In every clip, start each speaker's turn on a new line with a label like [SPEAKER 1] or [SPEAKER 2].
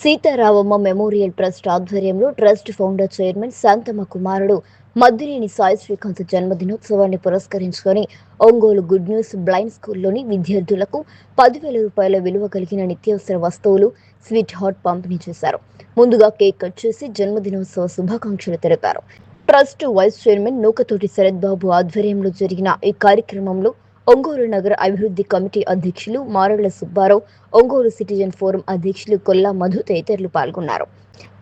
[SPEAKER 1] Seetharamamma memorial trust ఆధ్వర్యంలో trust founder chairman Shantamma కుమారుడు మద్దినేని సాయి శ్రీకాంత్ జన్మదినోత్సవాన్ని పురస్కరించుకొని ఒంగోలు గుడ్ న్యూస్ బ్లైండ్ స్కూల్లోని విద్యార్థులకు పదివేల రూపాయల విలువ కలిగిన నిత్యావసర వస్తువులు స్వీట్ హాట్ పంపిణీ చేశారు. ముందుగా కేక్ కట్ చేసి జన్మదినోత్సవ శుభాకాంక్షలు తెలిపారు. Trust vice chairman Nukatoti Sarath Babu ఆధ్వర్యంలో జరిగిన ఈ కార్యక్రమంలో ఒంగోలు నగర అభివృద్ధి కమిటీ అధ్యక్షులు మారళ్ళ సుబ్బారావు ఒంగోలు సిటిజన్ ఫోరం అధ్యక్షులు కొల్లా మధు తదితరులు పాల్గొన్నారు.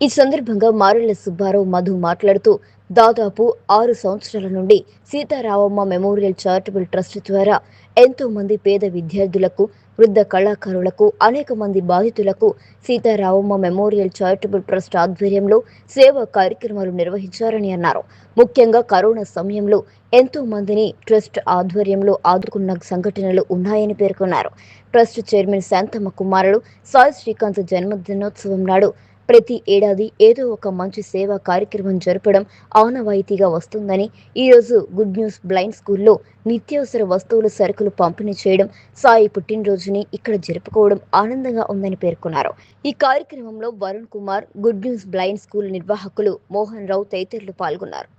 [SPEAKER 1] ఈ సందర్భంగా మారెళ్ళ సుబ్బారావు మధు మాట్లాడుతూ దాదాపు ఆరు సంవత్సరాల నుండి సీతారామమ్మ మెమోరియల్ చారిటబుల్ ట్రస్ట్ ద్వారా ఎంతో మంది పేద విద్యార్థులకు వృద్ధ కళాకారులకు అనేక మంది బాధితులకు సీతారామమ్మ మెమోరియల్ చారిటబుల్ ట్రస్ట్ ఆధ్వర్యంలో సేవా కార్యక్రమాలు నిర్వహించారని అన్నారు. ముఖ్యంగా కరోనా సమయంలో ఎంతో మందిని ట్రస్ట్ ఆధ్వర్యంలో ఆదుకున్న సంఘటనలు ఉన్నాయని పేర్కొన్నారు. ట్రస్ట్ చైర్మన్ శాంతమ్మ కుమారుడు సాయి శ్రీకాంత్ జన్మదినోత్సవం నాడు ప్రతి ఏడాది ఏదో ఒక మంచి సేవా కార్యక్రమం జరపడం ఆనవాయితీగా వస్తుందని ఈరోజు గుడ్ న్యూస్ బ్లైండ్ స్కూల్లో నిత్యావసర వస్తువులు సరుకులు పంపిణీ చేయడం సాయి పుట్టినరోజుని ఇక్కడ జరుపుకోవడం ఆనందంగా ఉందని పేర్కొన్నారు. ఈ కార్యక్రమంలో Varun Kumar good news blind school నిర్వాహకులు మోహన్ రావు తదితరులు పాల్గొన్నారు.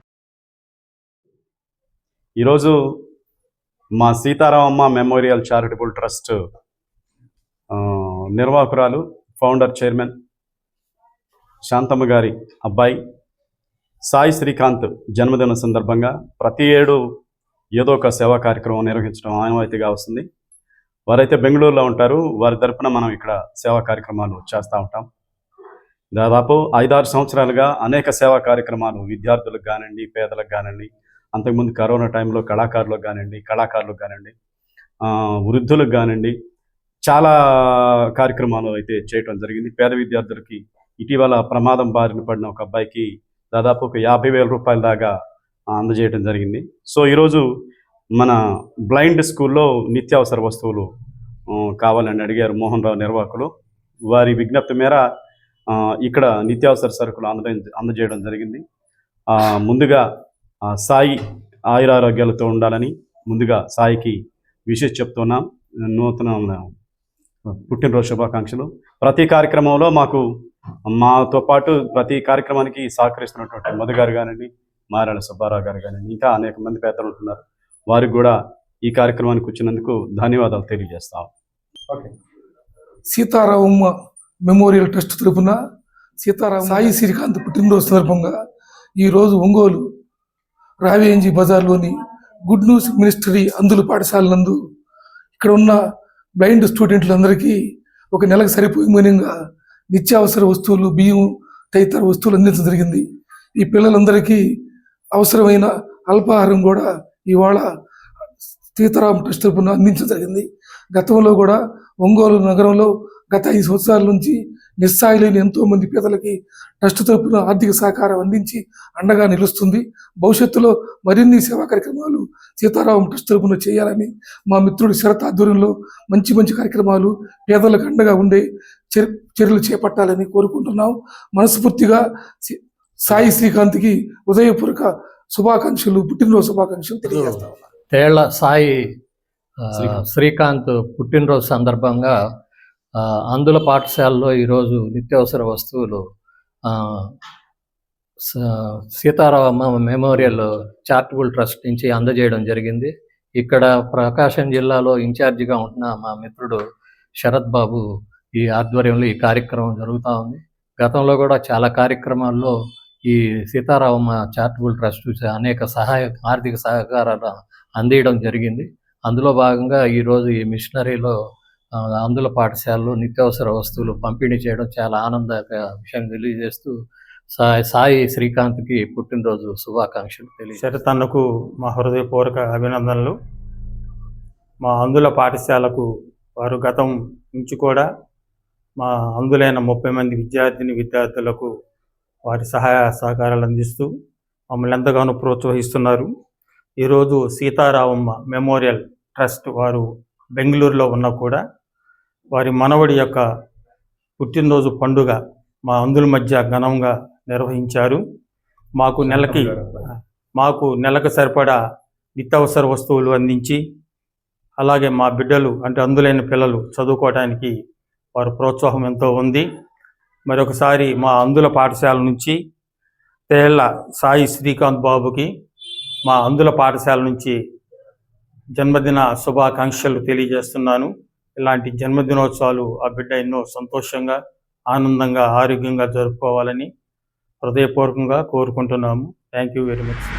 [SPEAKER 2] ఈరోజు మా సీతారామమ్మ మెమోరియల్ చారిటబుల్ ట్రస్ట్ నిర్వాహకురాలు ఫౌండర్ చైర్మన్ శాంతమ్మ గారి అబ్బాయి సాయి శ్రీకాంత్ జన్మదిన సందర్భంగా ప్రతి ఏడు ఏదో ఒక సేవా కార్యక్రమం నిర్వహించడం ఆనవాయితీగా వస్తుంది. వారైతే బెంగళూరులో ఉంటారు వారి తరపున మనం ఇక్కడ సేవా కార్యక్రమాలు చేస్తూ ఉంటాం. దాదాపు ఐదారు సంవత్సరాలుగా అనేక సేవా కార్యక్రమాలు విద్యార్థులకు కానివ్వండి పేదలకు కానివ్వండి అంతకుముందు కరోనా టైంలో కళాకారులకు కానివ్వండి కళాకారులకు కానివ్వండి వృద్ధులకు కానివ్వండి చాలా కార్యక్రమాలు అయితే చేయటం జరిగింది. పేద విద్యార్థులకి ఇటీవల ప్రమాదం బారిన పడిన ఒక అబ్బాయికి దాదాపు ఒక యాభై వేల రూపాయల దాకా అందజేయడం జరిగింది. సో ఈరోజు మన బ్లైండ్ స్కూల్లో నిత్యావసర వస్తువులు కావాలని అడిగారు మోహన్ రావు నిర్వాహకులు. వారి విజ్ఞప్తి మేర ఇక్కడ నిత్యావసర సరుకులు అందడం అందజేయడం జరిగింది. ముందుగా సాయి ఆయురారోగ్యాలతో ఉండాలని ముందుగా సాయికి విషయం చెప్తున్నాం. నూతన పుట్టినరోజు శుభాకాంక్షలు. ప్రతి కార్యక్రమంలో మాకు మాతో పాటు ప్రతి కార్యక్రమానికి సహకరిస్తున్నటువంటి మధు గారు కానివ్వండి మారాల సుబ్బారావు గారు కానివ్వండి ఇంకా అనేక మంది పేదలు ఉంటున్నారు. వారికి కూడా ఈ కార్యక్రమానికి వచ్చినందుకు ధన్యవాదాలు తెలియజేస్తాం. ఓకే.
[SPEAKER 3] సీతారామమ్మ మెమోరియల్ ట్రస్ట్ తరపున సీతారామ సాయి శ్రీకాంత్ పుట్టినరోజు సందర్భంగా ఈరోజు ఒంగోలు రావేంజీ బజార్లోని గుడ్ న్యూస్ మినిస్టరీ అందులు పాఠశాల నందు ఇక్కడ ఉన్న బ్లైండ్ స్టూడెంట్లందరికీ ఒక నెలకు సరిపోయే మూలంగా నిత్యావసర వస్తువులు బియ్యం తదితర వస్తువులు అందించడం జరిగింది. ఈ పిల్లలందరికీ అవసరమైన అల్పాహారం కూడా ఇవాళ సీతారాం ట్రస్ట్ తరఫున అందించడం జరిగింది. గతంలో కూడా ఒంగోలు నగరంలో గత ఐదు సంవత్సరాల నుంచి నిస్సాయి లేని ఎంతోమంది పేదలకి ట్రస్ట్ తరపున ఆర్థిక సహకారం అందించి అండగా నిలుస్తుంది. భవిష్యత్తులో మరిన్ని సేవా కార్యక్రమాలు సీతారాం ట్రస్ట్ తరఫున చేయాలని మా మిత్రుడి శరత్ ఆధ్వర్యంలో మంచి మంచి కార్యక్రమాలు పేదలకు అండగా ఉండే చర్యలు చేపట్టాలని కోరుకుంటున్నాం. మనస్ఫూర్తిగా సాయి శ్రీకాంత్కి ఉదయపూర్వక శుభాకాంక్షలు పుట్టినరోజు శుభాకాంక్షలు తెలియజేస్తాం
[SPEAKER 4] తేళ్ళ సాయి
[SPEAKER 2] శ్రీకాంత్.
[SPEAKER 4] పుట్టినరోజు సందర్భంగా అందుల పాఠశాలలో ఈరోజు నిత్యావసర వస్తువులు సీతారామ మెమోరియల్ చారిటబుల్ ట్రస్ట్ నుంచి అందజేయడం జరిగింది. ఇక్కడ ప్రకాశం జిల్లాలో ఇన్ఛార్జిగా ఉంటున్న మా మిత్రుడు శరత్ బాబు ఈ ఆధ్వర్యంలో ఈ కార్యక్రమం జరుగుతూ ఉంది. గతంలో కూడా చాలా కార్యక్రమాల్లో ఈ సీతారామ చారిటబుల్ ట్రస్ట్ అనేక సహాయ ఆర్థిక సహకారాలు అందియడం జరిగింది. అందులో భాగంగా ఈరోజు ఈ మిషనరీలో అందుల పాఠశాలలో నిత్యావసర వస్తువులు పంపిణీ చేయడం చాలా ఆనందక విషయం తెలియజేస్తూ సాయి సాయి శ్రీకాంత్కి పుట్టినరోజు శుభాకాంక్షలు తెలియజేస్తాను
[SPEAKER 5] తనకు మా హృదయపూర్వక అభినందనలు. మా అందుల పాఠశాలకు వారు గతం నుంచి కూడా మా అందులైన ముప్పై మంది విద్యార్థిని విద్యార్థులకు వారి సహాయ సహకారాలు అందిస్తూ మమ్మల్ని ఎంతగానో ప్రోత్సహిస్తున్నారు. ఈరోజు సీతారామమ్మ మెమోరియల్ ట్రస్ట్ వారు బెంగళూరులో ఉన్నా కూడా వారి మనవడి యొక్క పుట్టినరోజు పండుగ మా అందుల మధ్య ఘనంగా నిర్వహించారు. మాకు నెలకి మాకు నెలకు సరిపడా నిత్యావసర వస్తువులు అందించి అలాగే మా బిడ్డలు అంటే అందులైన పిల్లలు చదువుకోవడానికి వారు ప్రోత్సాహం ఎంతో ఉంది. మరొకసారి మా అందుల పాఠశాల నుంచి తేళ్ళ సాయి శ్రీకాంత్ బాబుకి మా అందుల పాఠశాల నుంచి జన్మదిన శుభాకాంక్షలు తెలియజేస్తున్నాను. ఇలాంటి జన్మదినోత్సవాలు ఆ బిడ్డ ఎన్నో సంతోషంగా ఆనందంగా ఆరోగ్యంగా జరుపుకోవాలని హృదయపూర్వకంగా కోరుకుంటున్నాము. Thank you very much